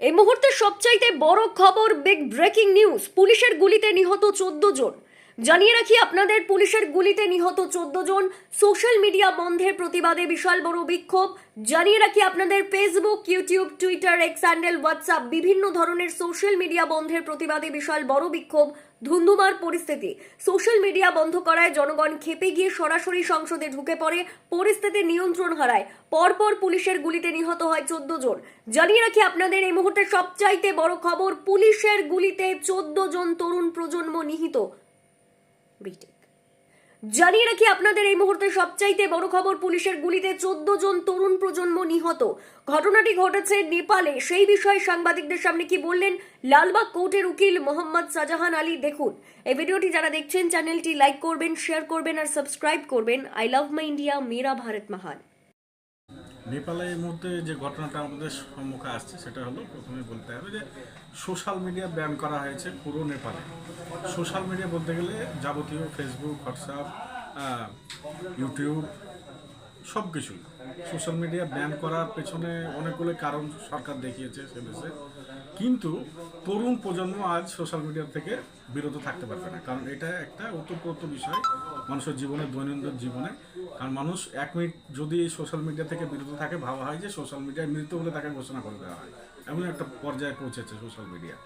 এই মুহূর্তে সবচাইতে বড় খবর বিগ ব্রেকিং নিউজ পুলিশের গুলিতে নিহত চোদ্দ জন। জানিয়ে রাখি আপনাদের, পুলিশের গুলিতে নিহত চোদ্দ জন। সোশ্যাল মিডিয়া বন্ধের প্রতিবাদে বিশাল বড় বিক্ষোভ। জানিয়ে রাখি আপনাদের Facebook YouTube Twitter X handle WhatsApp বিভিন্ন ধরনের সোশ্যাল মিডিয়া বন্ধের প্রতিবাদে বিশাল বড় বিক্ষোভ। ধুন্ধুমার পরিস্থিতি। সোশ্যাল মিডিয়া বন্ধ করায় জনগণ খেপে গিয়ে সরাসরি সংসদে ঢুকে পড়ে পরিস্থিতি নিয়ন্ত্রণ হারায়। পরপর পুলিশের গুলিতে নিহত হয় চোদ্দ জন। জানিয়ে রাখি আপনাদের, এই মুহূর্তে সবচাইতে বড় খবর, পুলিশের গুলিতে চোদ্দ জন তরুণ প্রজন্ম নিহিত। বিটেক। জানিয়ে রাখি আপনাদের এই মুহূর্তে সবচাইতে বড় খবর, পুলিশের গুলিতে চোদ্দ জন তরুণ প্রজন্ম নিহত। ঘটনাটি ঘটেছে নেপালে। সেই বিষয়ে সাংবাদিকদের সামনে কি বললেন লালবাগ কোর্টের উকিল মোহাম্মদ শাহজাহান আলী দেখুন। এই ভিডিওটি যারা দেখছেন, চ্যানেলটি লাইক করবেন, শেয়ার করবেন আর সাবস্ক্রাইব করবেন। আই লাভ মাই ইন্ডিয়া, মেরা ভারত মহান নেপালে এই মুহূর্তে যে ঘটনাটা আমাদের সম্মুখে আসছে, সেটা হলো প্রথমে বলতে হবে যে সোশ্যাল মিডিয়া ব্যান করা হয়েছে পুরো নেপালে। সোশ্যাল মিডিয়া বলতে গেলে যাবতীয় ফেসবুক হোয়াটসঅ্যাপ ইউটিউব সব কিছুই সোশ্যাল মিডিয়া ব্যান করার পেছনে অনেকগুলো কারণ সরকার দেখিয়েছে সে দেশে কিন্তু তরুণ প্রজন্ম আজ সোশ্যাল মিডিয়া থেকে বিরত থাকতে পারবে না। কারণ এটা একটা ওতপ্রোত বিষয় মানুষের জীবনে, দৈনন্দিন জীবনে। কারণ মানুষ এক মিনিট যদি সোশ্যাল মিডিয়া থেকে বিরত থাকে, ভাবা হয় যে সোশ্যাল মিডিয়ায় মৃত বলে তাকে ঘোষণা করে দেওয়া হয়। এমন একটা পর্যায়ে পৌঁছেছে সোশ্যাল মিডিয়া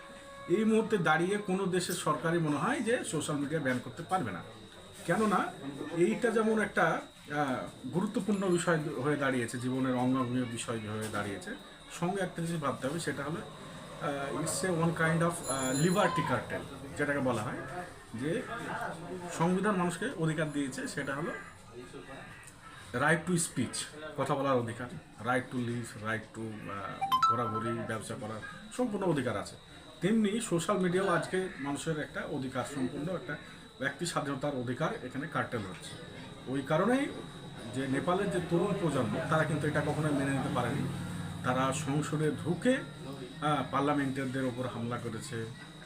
এই মুহূর্তে দাঁড়িয়ে কোনো দেশের সরকারই মনে হয় যে সোশ্যাল মিডিয়া ব্যান করতে পারবে না। কেননা এইটা যেমন একটা গুরুত্বপূর্ণ বিষয় হয়ে দাঁড়িয়েছে, জীবনের অঙ্গাঙ্গীয় বিষয় হয়ে দাঁড়িয়েছে, সঙ্গে একটা জিনিস ভাবতে হবে, সেটা হলো it's a one kind of liberty cartel যেটাকে বলা হয়, যে সংবিধান মানুষকে অধিকার দিয়েছে, সেটা হলো রাইট টু স্পিচ কথা বলার অধিকার right to live right to ঘোরাঘুরি, ব্যবসা করার সম্পূর্ণ অধিকার আছে। তেমনি সোশ্যাল মিডিয়াও আজকে মানুষের একটা অধিকার সম্পূর্ণ একটা ব্যক্তি স্বাধীনতার অধিকার এখানে কার্টেল হচ্ছে। ওই কারণেই যে নেপালের যে তরুণ প্রজন্ম তারা কিন্তু এটা কখনোই মেনে নিতে পারেনি। তারা সংসদে ঢুকে আহ, পার্লামেন্টারদের ওপর হামলা করেছে।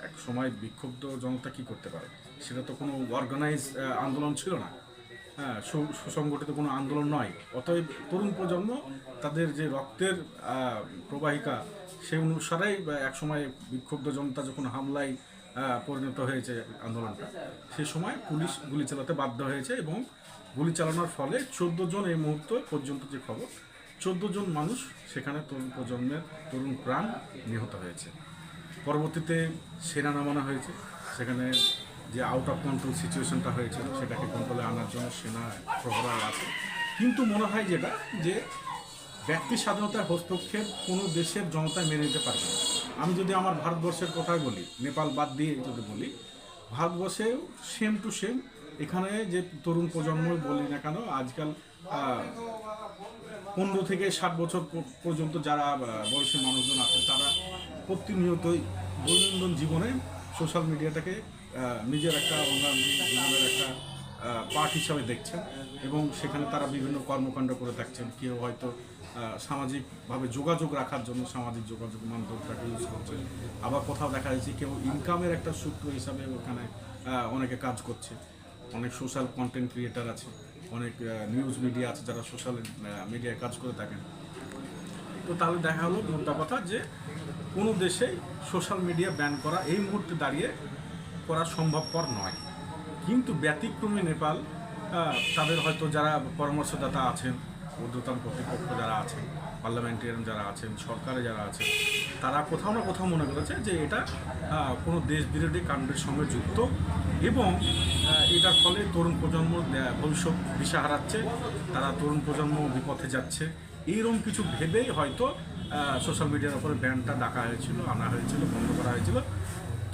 এক সময় বিক্ষুব্ধ জনতা কি করতে পারে? সেটা তো কোনো অর্গানাইজ আন্দোলন ছিল না। হ্যাঁ সুসংগঠিত কোনো আন্দোলন নয়। অতএব তরুণ প্রজন্ম তাদের যে রক্তের প্রবাহিকা সেই অনুসারেই বা একসময় বিক্ষুব্ধ জনতা যখন হামলায় পরিণত হয়েছে আন্দোলনটা। সে সময় পুলিশ গুলি চালাতে বাধ্য হয়েছে এবং গুলি চালানোর ফলে চোদ্দ জন এই মুহূর্ত পর্যন্ত যে খবর, চোদ্দ জন মানুষ সেখানে তরুণ প্রজন্মের তরুণ প্রাণ নিহত হয়েছে। পরবর্তীতে সেনা নামানো হয়েছে। সেখানে যে আউট অফ কন্ট্রোল সিচুয়েশনটা হয়েছিল সেটাকে কন্ট্রোলে আনার জন্য সেনা প্রহরা আছে। কিন্তু মনে হয় যেটা, যে ব্যক্তি স্বাধীনতার হস্তক্ষেপ কোনো দেশের জনতা মেনে নিতে পারবে না। আমি যদি আমার ভারতবর্ষের কথাই বলি, নেপাল বাদ দিয়ে যদি বলি, ভারতবর্ষেও সেম টু সেম এখানে যে তরুণ প্রজন্ম বলি না কেন, আজকাল পনেরো থেকে ষাট বছর পর্যন্ত যারা বয়সী মানুষজন আছে, তারা প্রতিনিয়তই দৈনন্দিন জীবনে সোশ্যাল মিডিয়াটাকে নিজের একটা অঙ্গাঙ্গী পার্ট হিসাবে দেখছেন এবং সেখানে তারা বিভিন্ন কর্মকাণ্ড করে থাকছেন কেউ হয়তো সামাজিকভাবে যোগাযোগ রাখার জন্য সামাজিক যোগাযোগ মাধ্যমটাকে ইউজ করছে। আবার কোথাও দেখা যাচ্ছে কেউ ইনকামের একটা সূত্র হিসাবে ওখানে অনেকে কাজ করছে। অনেক সোশ্যাল কন্টেন্ট ক্রিয়েটার আছে, অনেক নিউজ মিডিয়া আছে যারা সোশ্যাল মিডিয়ায় কাজ করে থাকেন। তো তাহলে দেখা হলো মোটা কথা যে কোনো দেশেই সোশ্যাল মিডিয়া ব্যান করা এই মুহূর্তে দাঁড়িয়ে করা সম্ভবপর নয়। কিন্তু ব্যতিক্রমী নেপাল তাদের হয়তো যারা পরামর্শদাতা আছেন, ঊর্ধ্বতন কর্তৃপক্ষ যারা আছেন, পার্লামেন্টারিয়ান যারা আছেন, সরকারে যারা আছেন, তারা কোথাও না কোথাও মনে করেছে যে এটা কোনো দেশ বিরোধী কাণ্ডের সঙ্গে যুক্ত এবং এটার ফলে তরুণ প্রজন্ম ভবিষ্যৎ দিশা হারাচ্ছে তারা তরুণ প্রজন্ম বিপথে যাচ্ছে। এইরকম কিছু ভেবেই হয়তো সোশ্যাল মিডিয়ার উপরে ব্যানটা ডাকা হয়েছিল, আনা হয়েছিল, বন্ধ করা হয়েছিল।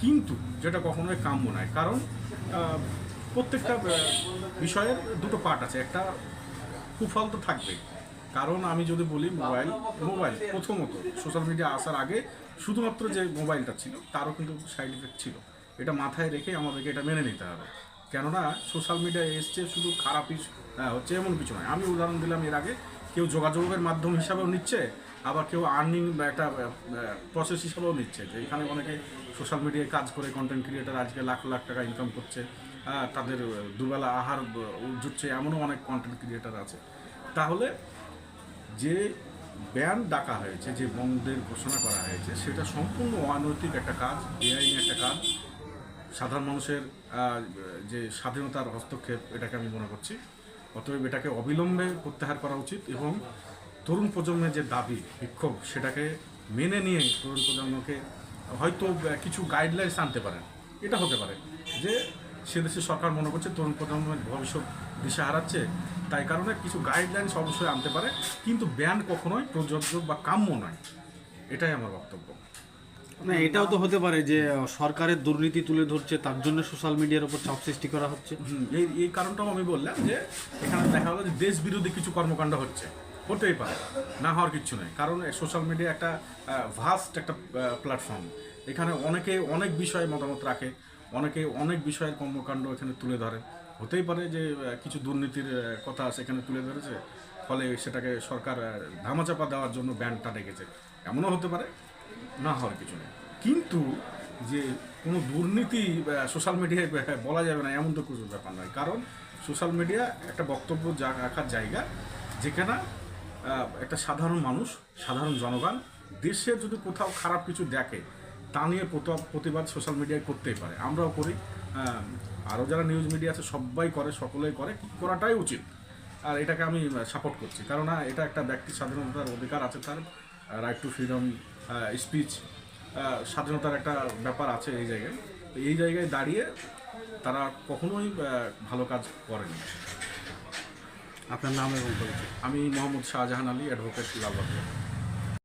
কিন্তু যেটা কখনোই কাম্য নয়। কারণ প্রত্যেকটা বিষয়ের দুটো পার্ট আছে। একটা কুফল তো থাকবেই। কারণ আমি যদি বলি মোবাইল মোবাইল প্রথমত সোশ্যাল মিডিয়া আসার আগে শুধুমাত্র যে মোবাইলটা ছিল, তারও কিন্তু সাইড এফেক্ট ছিল। এটা মাথায় রেখে আমাদেরকে এটা মেনে নিতে হবে। কেননা সোশ্যাল মিডিয়া এসছে শুধু খারাপই হচ্ছে এমন কিছু নয়। আমি উদাহরণ দিলাম এর আগে, কেউ যোগাযোগের মাধ্যম হিসাবেও নিচ্ছে আবার কেউ আর্নিং বা একটা প্রসেস হিসাবেও নিচ্ছে। যে এখানে অনেকে সোশ্যাল মিডিয়ায় কাজ করে কন্টেন্ট ক্রিয়েটার আজকে লাখ লাখ টাকা ইনকাম করছে তাদের আহ, দুবেলা আহার জুটছে এমনও অনেক কন্টেন্ট ক্রিয়েটার আছে। তাহলে যে ব্যান ডাকা হয়েছে যে বন্ধের ঘোষণা করা হয়েছে সেটা সম্পূর্ণ অনৈতিক একটা কাজ বেআইনি একটা কাজ। সাধারণ মানুষের যে স্বাধীনতার হস্তক্ষেপ এটাকে আমি মনে করছি। অতএব এটাকে অবিলম্বে প্রত্যাহার করা উচিত এবং তরুণ প্রজন্মের যে দাবি বিক্ষোভ সেটাকে মেনে নিয়ে তরুণ প্রজন্মকে হয়তো কিছু গাইডলাইন্স আনতে পারেন। এটা হতে পারে যে সে দেশের সরকার মনে করছে তরুণ প্রজন্মের ভবিষ্যৎ দিশা হারাচ্ছে তাই কারণে কিছু গাইডলাইন্স অবশ্যই আনতে পারে কিন্তু ব্যান কখনোই প্রযোজ্য বা কাম্য নয়। এটাই আমার বক্তব্য। না এটাও তো হতে পারে যে সরকারের দুর্নীতি তুলে ধরছে তার জন্য সোশ্যাল মিডিয়ার উপর চাপ সৃষ্টি করা হচ্ছে। এই এই কারণটাও আমি বললাম যে এখানে দেখা হলো যে দেশ বিরোধী কিছু কর্মকাণ্ড হচ্ছে। হতেই পারে। না হওয়ার কিছু নেই। কারণ সোশ্যাল মিডিয়া একটা ভাস্ট একটা প্ল্যাটফর্ম এখানে অনেকে অনেক বিষয়ে মতামত রাখে, অনেকে অনেক বিষয়ের কর্মকাণ্ড এখানে তুলে ধরে। হতেই পারে যে কিছু দুর্নীতির কথা সেখানে তুলে ধরেছে, ফলে সেটাকে সরকার ধামাচাপা দেওয়ার জন্য ব্যানটা ডেকেছে। এমনও হতে পারে, না হওয়ার কিছু নেই। কিন্তু যে কোনো দুর্নীতি সোশ্যাল মিডিয়ায় বলা যাবে না এমন তো কিছু ব্যাপার নয়। কারণ সোশ্যাল মিডিয়া একটা বক্তব্য যা রাখার জায়গা, যেখানে একটা সাধারণ মানুষ, সাধারণ জনগণ, দেশে যদি কোথাও খারাপ কিছু দেখে, তা নিয়ে প্রত- প্রতিবাদ সোশ্যাল মিডিয়ায় করতেই পারে। আমরাও করি। আরও যারা নিউজ মিডিয়া আছে, সবাই করে, সকলেই করে। করাটাই উচিত। আর এটাকে আমি সাপোর্ট করছি। কারণ এটা একটা ব্যক্তির স্বাধীনতার অধিকার আছে তার। রাইট টু ফ্রিডম স্পিচ স্বাধীনতার একটা ব্যাপার আছে এই জায়গায়। এই জায়গায় দাঁড়িয়ে তারা কখনোই ভালো কাজ করেনি। আপনার নাম এবং পরিচয়। আমি মোহাম্মদ শাহজাহান আলী অ্যাডভোকেট লালবাগ।